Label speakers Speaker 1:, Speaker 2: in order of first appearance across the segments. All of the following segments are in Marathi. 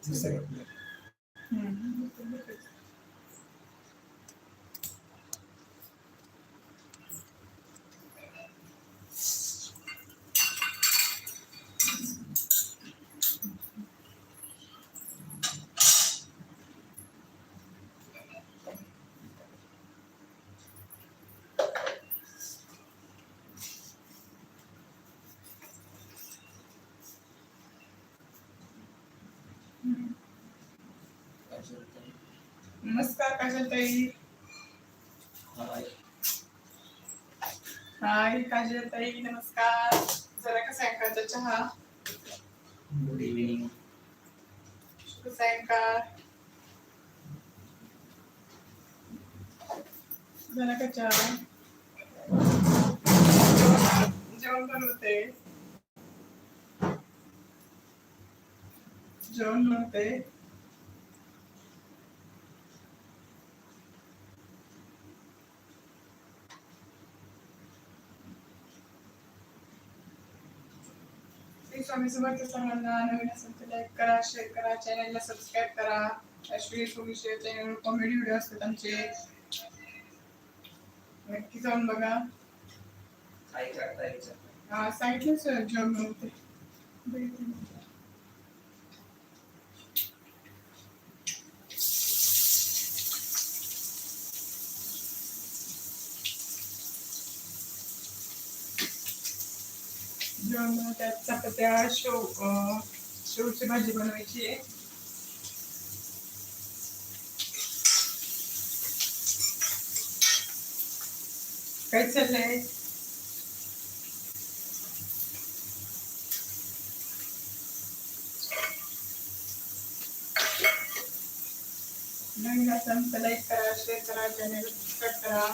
Speaker 1: It's the. Hmm. नमस्कार काजलताई हाय काजलताई नमस्कार. जरा का सायंकाळचा चहा?
Speaker 2: गुड इव्हिनिंग
Speaker 1: शुभ सायंकाळ झाला का चहा जेवण बनवते जेवण बनवते स्वामी सर्वांना नवीन असेल तर लाईक करा शेअर करा चॅनलला सबस्क्राईब करा. अश्विनी सोमी शेअर चॅनलवर कॉमेडी व्हिडिओ असतात आमचे. नक्की जाऊन बघा. हा, सांगितलं सर जॉब नव्हते जेवण त्यात चपात्या शेव शेवची भाजी बनवायची आहे काय चाललंय? नवीन असेल तर लाईक करा शेअर करा चॅनल सबस्क्राईब करा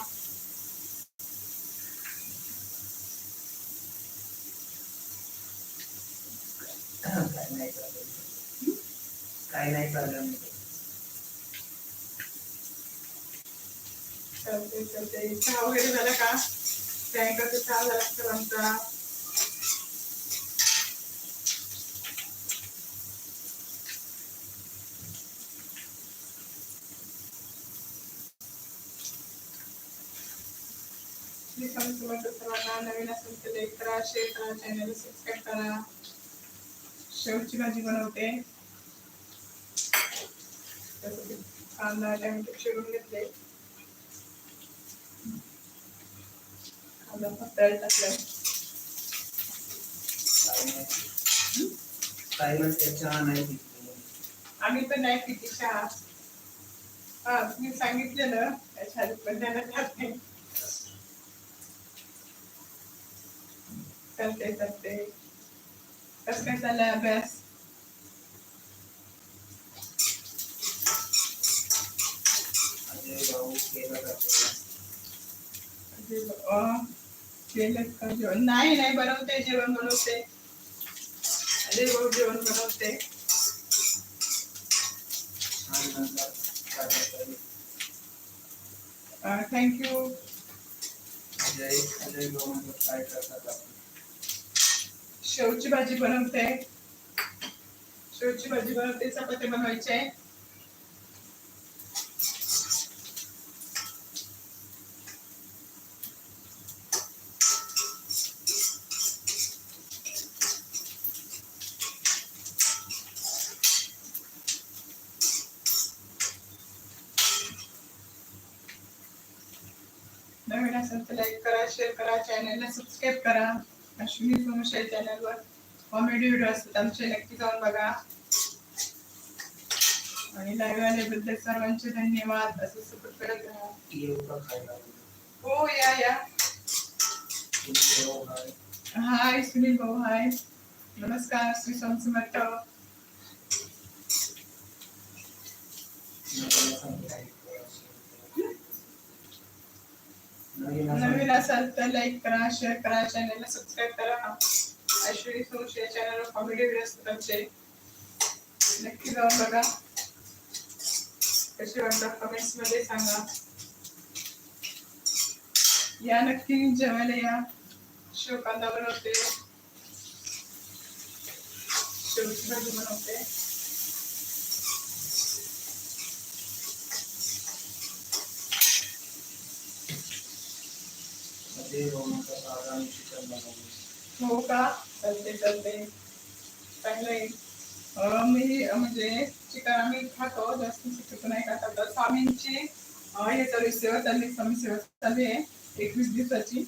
Speaker 2: काय नाही प्रॉब्लेम काय नाही प्रॉब्लेम
Speaker 1: चालते चालते चहा वगैरे झाला का सायंकाळचा चहा झाला तर आमचा श्री स्वामी समर्थ सर्वांना नवीन असेल तर लाईक करा शेअर करा चॅनल सबस्क्राईब करा शेवची भाजी बनवते. कांदा टॅमॅटो चिरून घेतले. कांदा पातळ टाकलाय
Speaker 2: चहा नाही.
Speaker 1: आम्ही पण नाही पिती चहा. हा तुम्ही सांगितलेलं त्याच्या आधी पण त्याला खात नाही. चालते चालते कसं काय चाललाय अभ्यास
Speaker 2: अजय भाऊ केला जाते
Speaker 1: म्हणजे, अं, केलं का जेवण नाही नाही बनवते जेवण बनवते अरे भाऊ जेवण बनवते
Speaker 2: आणि नंतर काय करता
Speaker 1: थँक्यू
Speaker 2: अजय अजय भाऊ म्हणतो काय करतात आपण
Speaker 1: शेवची भाजी बनवते. शेवची भाजी बनवते चपाती बनवायचे नवीन असेल तर लाईक करा शेअर करा चॅनेलला सबस्क्राईब करा. अश्विनी सोमशेर चॅनलवर कॉमेडी व्हिडिओ असतात आमचे नक्की जाऊन बघा. आणि लाईव्ह आल्याबद्दल सर्वांचे धन्यवाद. असं सपोर्ट करत राहा. हो या या.
Speaker 2: हाय.
Speaker 1: हाय सुनील भाऊ हाय नमस्कार श्री स्वामी समर्थ
Speaker 2: नवीन असेल तर like करा, share करा. नवीन असाल
Speaker 1: तर लाईक करा शेअर करा चॅनलला सबस्क्राईब करा. ऐश्वरी या चॅनलवर कॉमेडी व्हिडिओ असतात आमचे नक्की जाऊन बघा. कसे वाटतात कमेंट्समध्ये सांगा. या नक्की जेवायला या. शिवकांदा बनवते शेवची भाजी बनवते
Speaker 2: अजय रोमनचा साधा आणि चिकन बनवले
Speaker 1: हो का? चालते चालते चांगलं आहे मी म्हणजे चिकन आम्ही खातो जास्त चिकन नाही खात. आता स्वामींची हे चालू सेवा चालली स्वामी सेवा चालली आहे एकवीस दिवसाची.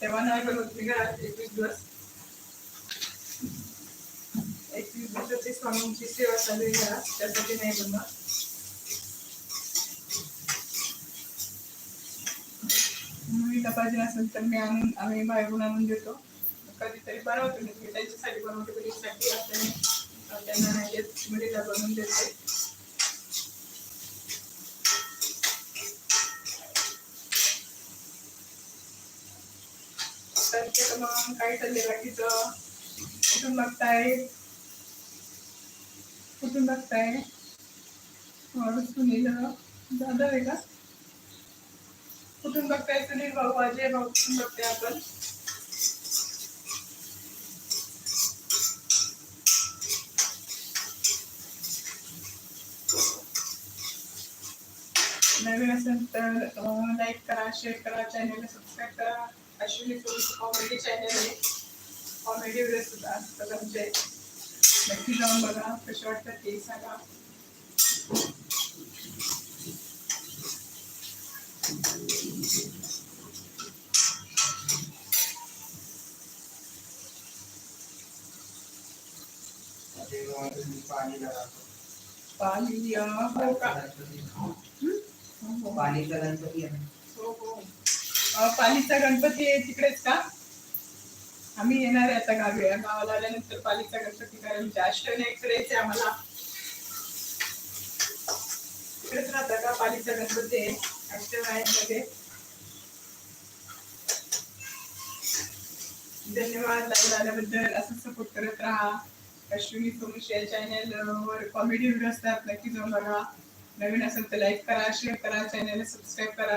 Speaker 1: तेव्हा नाही बनवत मी घरात एकवीस दिवस. एकवीस दिवसाची स्वामींची सेवा चालू आहे घरात त्यासाठी नाही बनवत मुलीला पाहिजे असेल तर मी आणून आम्ही बाहेरून आणून देतो. कधीतरी बनवतो मी मी त्यांच्यासाठी बनवतो कधीसाठी असते त्यांना नाही येत मुलीला बनवून देते. तर ते तर मग काय चाललंय बाकीचं. कुठून बघताय? कुठून बघताय? सुनील दादा आहे का? कुठून बघताय सुनील भाऊ अजय भाऊ कुठून बघताय आपण? नवीन असेल तर लाईक करा शेअर करा चॅनलला सबस्क्राईब करा. अश्विनी सोबत कॉमेडी चॅनल आहे. कॉमेडी व्हिडिओ सुद्धा असतात आमचे. नक्की जाऊन बघा कसे वाटतात ते सांगा
Speaker 2: अजय रोमनचं पाणी. पाणीचा गणपती आहे.
Speaker 1: हो हो. पालीचा गणपती आहे तिकडेच का? आम्ही येणार आहे आता गावी. गावाला आल्यानंतर पालीचा गणपती अष्टमी इकडेच आहे आम्हाला. तिकडेच राहता का? पालीचा गणपती आहे. अष्टविनायकमध्ये धन्यवाद लाईव्ह आल्याबद्दल असं सपोर्ट करत राहा. अश्विनी सोमुश चॅनल वर कॉमेडी व्हिडिओ असतात नक्की जाऊन बघा. नवीन असेल तर लाईक करा शेअर करा चॅनलला सबस्क्राईब करा.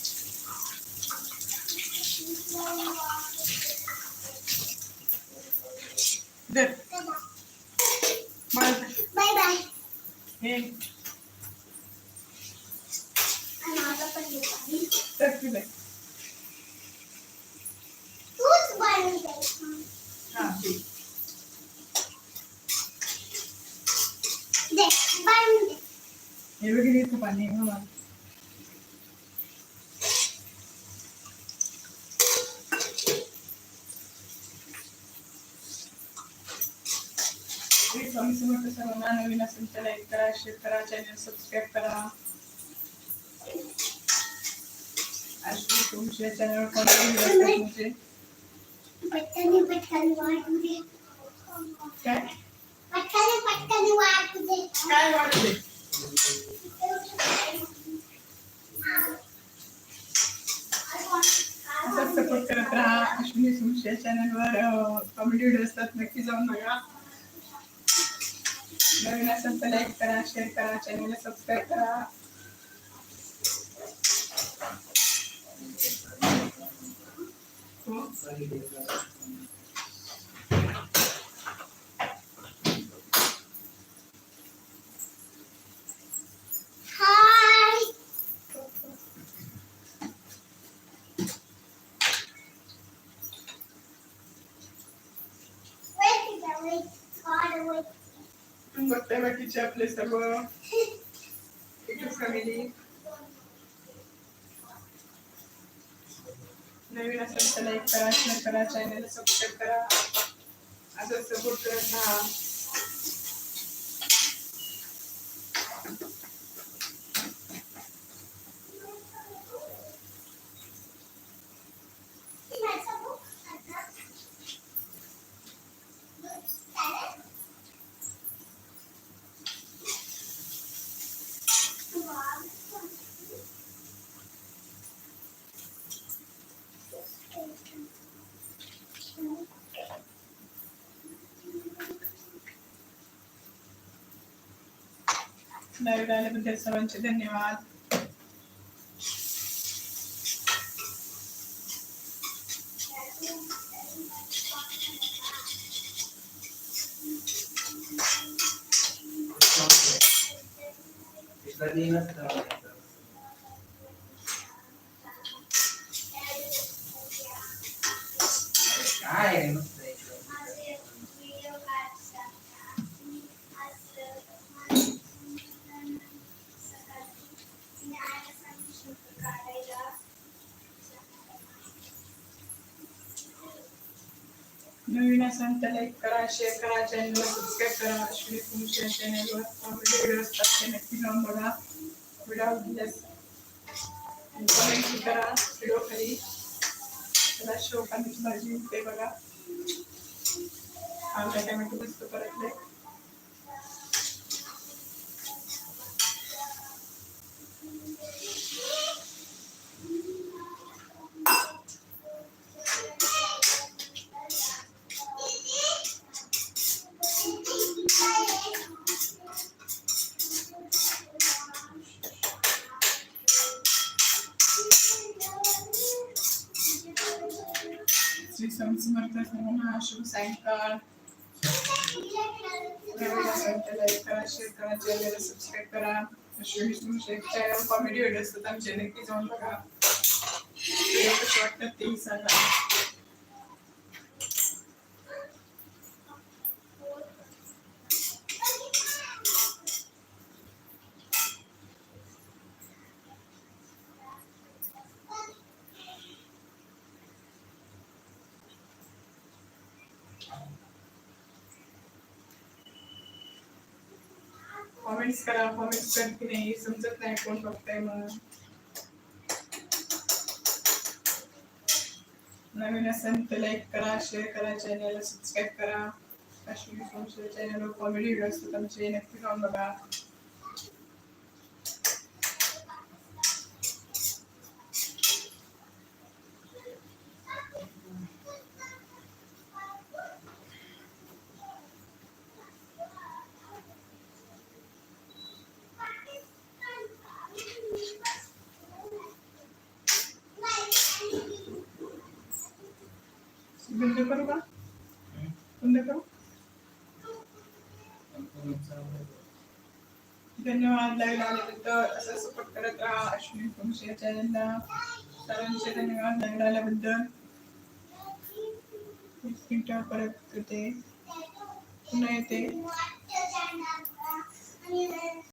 Speaker 1: घे. नको, या, जेवण नको, छोटा glass. धर. बाळ धर.
Speaker 3: बाय बाय
Speaker 1: हे
Speaker 3: माझं पण दे.
Speaker 1: तर तुला
Speaker 3: तूच बनवून दे.
Speaker 1: हा दे.
Speaker 3: दे, बनवून दे.
Speaker 1: हे वगैरे पाणी आहे, समर्थ सर्वांना नवीन असेल तर लाईक करा शेअर करा चॅनल सबस्क्राईब करा. अश्विनी तुमच्या चॅनलवर कोणते तुमचे.
Speaker 3: वाटू दे.
Speaker 1: काय. काय वाटते सपोर्ट करत राहा. अश्विनी सुमशे चॅनलवर कॉमेडी व्हिडिओ असतात नक्की जाऊन बघा. नवीन असेल तर लाईक करा शेअर करा चॅनलला सबस्क्राईब करा
Speaker 3: Thank you.
Speaker 1: बघताय बाकीचे आपले सर्व? फॅमिली नवीन असेल तर लाईक करा शेअर करा चॅनल सबस्क्राईब करा. असं सपोर्ट करत राहा लाईव्ह आल्याबद्दल सर्वांचे धन्यवाद
Speaker 3: कधी
Speaker 1: नवीन असाल तर लाईक करा शेअर करा चॅनलला सबस्क्राईब करा. अश्विनी तुमच्या चॅनलवर व्हिडिओ असतात ते नक्की जाऊन बघा. व्हिडिओ आवडल्यास कमेंट करा व्हिडिओ खाली. त्याला शोकांची भाजी ते बघा. आमच्या टॅमॅटो मस्त परतले. श्री स्वामी समर्थ सर्वांना शुभ सायंकाळ नवीन लाईक करा शेअर करा चॅनलला सबस्क्राईब करा अश्विनी तुमचे चॅनल कॉमेडी व्हिडिओ असतात आमचे नक्की जाऊन बघा व्हिडिओ कसे वाटतात तेही सांगा कॉमेंट्स करा कॉमेंट्स करते नाही समजत नाही कोण बघताय मग नवीन असेल तर लाईक करा शेअर करा चॅनलला सबस्क्राईब करा. अशी चॅनलवर कॉमेडी व्हिडिओ असतात आमचे नक्की जाऊन बघा. बंद करू का? बंद करू? धन्यवाद लाईव्ह आल्याबद्दल. असं सपोर्ट करत राहा. अश्विनी तुमच्या चॅनलला सर्वांचे धन्यवाद लाईव्ह आल्याबद्दल. एक परत येते पुन्हा येते.